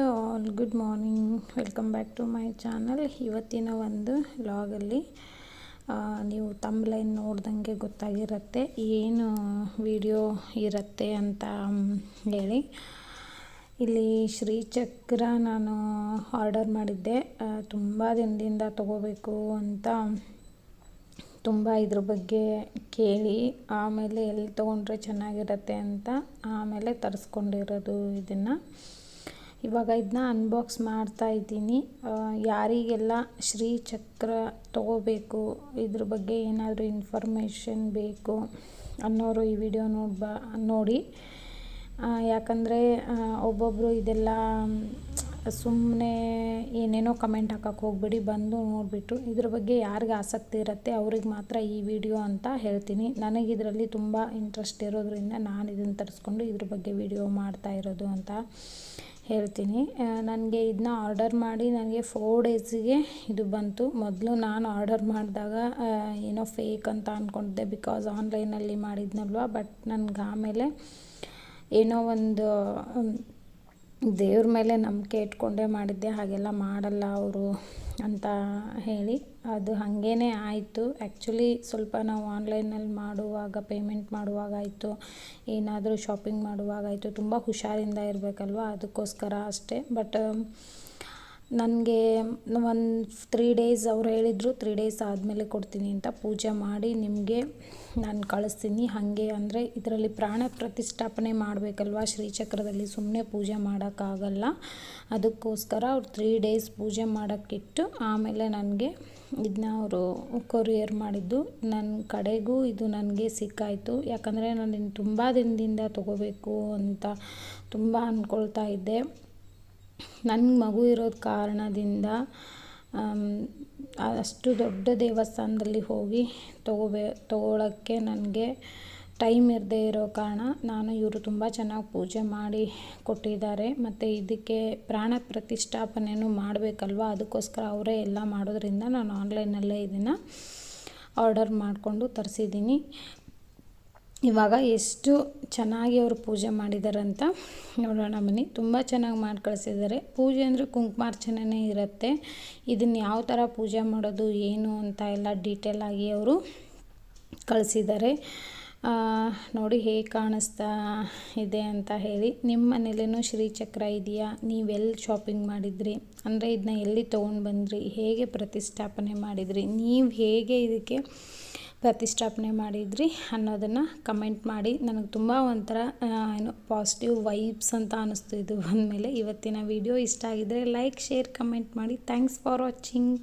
Hello all, good morning. Welcome back to my channel. ಇವತ್ತಿನ ಒಂದು ಲಾಗಲ್ಲಿ ನೀವು ತಮ್ಲೈನ್ ನೋಡ್ದಂಗೆ ಗೊತ್ತಾಗಿರುತ್ತೆ, ಏನು ವಿಡಿಯೋ ಇರುತ್ತೆ ಅಂತ ಹೇಳಿ. ಇಲ್ಲಿ ಶ್ರೀಚಕ್ರ ನಾನು ಆರ್ಡರ್ ಮಾಡಿದ್ದೆ. ತುಂಬ ದಿನದಿಂದ ತಗೋಬೇಕು ಅಂತ ತುಂಬ ಇದ್ರ ಬಗ್ಗೆ ಕೇಳಿ, ಆಮೇಲೆ ಎಲ್ಲಿ ತೊಗೊಂಡ್ರೆ ಚೆನ್ನಾಗಿರುತ್ತೆ ಅಂತ ಆಮೇಲೆ ತರಿಸ್ಕೊಂಡಿರೋದು ಇದನ್ನು. ಇವಾಗ ಇದನ್ನ ಅನ್ಬಾಕ್ಸ್ ಮಾಡ್ತಾ ಇದ್ದೀನಿ. ಯಾರಿಗೆಲ್ಲ ಶ್ರೀಚಕ್ರ ತೊಗೋಬೇಕು, ಇದ್ರ ಬಗ್ಗೆ ಏನಾದರೂ ಇನ್ಫಾರ್ಮೇಷನ್ ಬೇಕು ಅನ್ನೋರು ಈ ವಿಡಿಯೋ ನೋಡ್ಬಾ, ನೋಡಿ. ಯಾಕಂದರೆ ಒಬ್ಬೊಬ್ಬರು ಇದೆಲ್ಲ ಸುಮ್ಮನೆ ಏನೇನೋ ಕಮೆಂಟ್ ಹಾಕೋಕೆ ಹೋಗ್ಬಿಡಿ, ಬಂದು ನೋಡಿಬಿಟ್ಟು ಇದ್ರ ಬಗ್ಗೆ ಯಾರಿಗೆ ಆಸಕ್ತಿ ಇರುತ್ತೆ, ಅವ್ರಿಗೆ ಮಾತ್ರ ಈ ವಿಡಿಯೋ ಅಂತ ಹೇಳ್ತೀನಿ. ನನಗೆ ಇದರಲ್ಲಿ ತುಂಬ ಇಂಟ್ರೆಸ್ಟ್ ಇರೋದ್ರಿಂದ ನಾನು ಇದನ್ನು ತರಿಸ್ಕೊಂಡು ಇದ್ರ ಬಗ್ಗೆ ವಿಡಿಯೋ ಮಾಡ್ತಾ ಇರೋದು ಅಂತ. ಹೇಳ್ತೀನಿ. ನನಗೆ ಇದನ್ನ ಆರ್ಡರ್ ಮಾಡಿ ನನಗೆ ಫೋರ್ ಡೇಸಿಗೆ ಇದು ಬಂತು. ಮೊದಲು ನಾನು ಆರ್ಡರ್ ಮಾಡಿದಾಗ ಏನೋ ಫೇಕ್ ಅಂತ ಅಂದ್ಕೊಂಡಿದ್ದೆ ಬಿಕಾಸ್ ಆನ್ಲೈನಲ್ಲಿ ಮಾಡಿದ್ನಲ್ವ ಬಟ್ ನನಗೆ ಆಮೇಲೆ ಏನೋ ಒಂದು ದೇವ್ರ ಮೇಲೆ ನಂಬಿಕೆ ಇಟ್ಕೊಂಡೇ ಮಾಡಿದ್ದೆ. ಹಾಗೆಲ್ಲ ಮಾಡಲ್ಲ ಅವರು ಅಂತ ಹೇಳಿ. ಅದು ಹಾಗೇನೆ ಆಯಿತು. ಆ್ಯಕ್ಚುಲಿ ಸ್ವಲ್ಪ ನಾವು ಆನ್ಲೈನಲ್ಲಿ ಮಾಡುವಾಗ ಪೇಮೆಂಟ್ ಮಾಡುವಾಗ ಆಯಿತು. ಏನಾದರೂ ಶಾಪಿಂಗ್ ಮಾಡುವಾಗಾಯಿತು ತುಂಬ ಹುಷಾರಿಂದ ಇರಬೇಕಲ್ವ? ಅದಕ್ಕೋಸ್ಕರ ಅಷ್ಟೇ. ಬಟ್ ನನಗೆ ಒಂದು ತ್ರೀ ಡೇಸ್ ಅವ್ರು ಹೇಳಿದರು ತ್ರೀ ಡೇಸ್ ಆದಮೇಲೆ ಕೊಡ್ತೀನಿ ಅಂತ ಪೂಜೆ ಮಾಡಿ ನಿಮಗೆ ನಾನು ಕಳಿಸ್ತೀನಿ. ಹಾಗೆ ಅಂದರೆ ಇದರಲ್ಲಿ ಪ್ರಾಣ ಪ್ರತಿಷ್ಠಾಪನೆ ಮಾಡಬೇಕಲ್ವಾ? ಶ್ರೀಚಕ್ರದಲ್ಲಿ ಸುಮ್ಮನೆ ಪೂಜೆ ಮಾಡೋಕ್ಕಾಗಲ್ಲ. ಅದಕ್ಕೋಸ್ಕರ ಅವ್ರು ತ್ರೀ ಡೇಸ್ ಪೂಜೆ ಮಾಡೋಕ್ಕಿಟ್ಟು ಆಮೇಲೆ ನನಗೆ ಇದನ್ನ ಅವರು ಕೊರಿಯರ್ ಮಾಡಿದ್ದು. ನನ್ನ ಕಡೆಗೂ ಇದು ನನಗೆ ಸಿಕ್ಕಾಯಿತು. ಯಾಕಂದರೆ ನಾನು ತುಂಬ ದಿನದಿಂದ ತೊಗೋಬೇಕು ಅಂತ ತುಂಬ ಅಂದ್ಕೊಳ್ತಾ ಇದ್ದೆ. ನನ್ನ ಮಗು ಇರೋದು ಕಾರಣದಿಂದ ಅಷ್ಟು ದೊಡ್ಡ ದೇವಸ್ಥಾನದಲ್ಲಿ ಹೋಗಿ ತಗೋಬೇ, ತೊಗೊಳಕ್ಕೆ ನನಗೆ ಟೈಮ್ ಇರದೇ ಇರೋ ಕಾರಣ ನಾನು ಇವರು ತುಂಬ ಚೆನ್ನಾಗಿ ಪೂಜೆ ಮಾಡಿ ಕೊಟ್ಟಿದ್ದಾರೆ. ಮತ್ತು ಇದಕ್ಕೆ ಪ್ರಾಣ ಪ್ರತಿಷ್ಠಾಪನೆಯೂ ಮಾಡಬೇಕಲ್ವ? ಅದಕ್ಕೋಸ್ಕರ ಅವರೇ ಎಲ್ಲ ಮಾಡೋದ್ರಿಂದ ನಾನು ಆನ್ಲೈನಲ್ಲೇ ಇದನ್ನು ಆರ್ಡರ್ ಮಾಡಿಕೊಂಡು ತರಿಸಿದ್ದೀನಿ. ಇವಾಗ ಎಷ್ಟು ಚೆನ್ನಾಗಿ ಅವರು ಪೂಜೆ ಮಾಡಿದಾರಂತ ನೋಡೋಣ ಬನ್ನಿ. ತುಂಬ ಚೆನ್ನಾಗಿ ಮಾಡಿ ಕಳಿಸಿದ್ದಾರೆ ಪೂಜೆ ಅಂದರೆ ಕುಂಕುಮಾರ್ಚನೆ ಇರುತ್ತೆ. ಇದನ್ನು ಯಾವ ಥರ ಪೂಜೆ ಮಾಡೋದು, ಏನು ಅಂತ ಎಲ್ಲ ಆಗಿ ಅವರು ಕಳಿಸಿದ್ದಾರೆ ನೋಡಿ ಹೇಗೆ ಕಾಣಿಸ್ತಾ ಇದೆ ಅಂತ ಹೇಳಿ. ನಿಮ್ಮ ಮನೇಲೇನೂ ಶ್ರೀಚಕ್ರ ಇದೆಯಾ? ನೀವೆಲ್ಲಿ ಶಾಪಿಂಗ್ ಮಾಡಿದ್ರಿ? ಅಂದರೆ ಇದನ್ನ ಎಲ್ಲಿ ತೊಗೊಂಡು ಬಂದ್ರಿ? ಹೇಗೆ ಪ್ರತಿಷ್ಠಾಪನೆ ಮಾಡಿದ್ರಿ? ನೀವು ಹೇಗೆ ಇದಕ್ಕೆ ಪ್ರತಿಷ್ಠಾಪನೆ ಮಾಡಿದ್ರಿ ಅನ್ನೋದನ್ನು ಕಮೆಂಟ್ ಮಾಡಿ. ನನಗೆ ತುಂಬ ಒಂಥರ ಏನು ಪಾಸಿಟಿವ್ ವೈಬ್ಸ್ ಅಂತ ಅನ್ನಿಸ್ತು ಇದು ಬಂದಮೇಲೆ. ಇವತ್ತಿನ ವಿಡಿಯೋ ಇಷ್ಟ ಆಗಿದ್ದರೆ ಲೈಕ್ ಶೇರ್ ಕಮೆಂಟ್ ಮಾಡಿ. Thanks for watching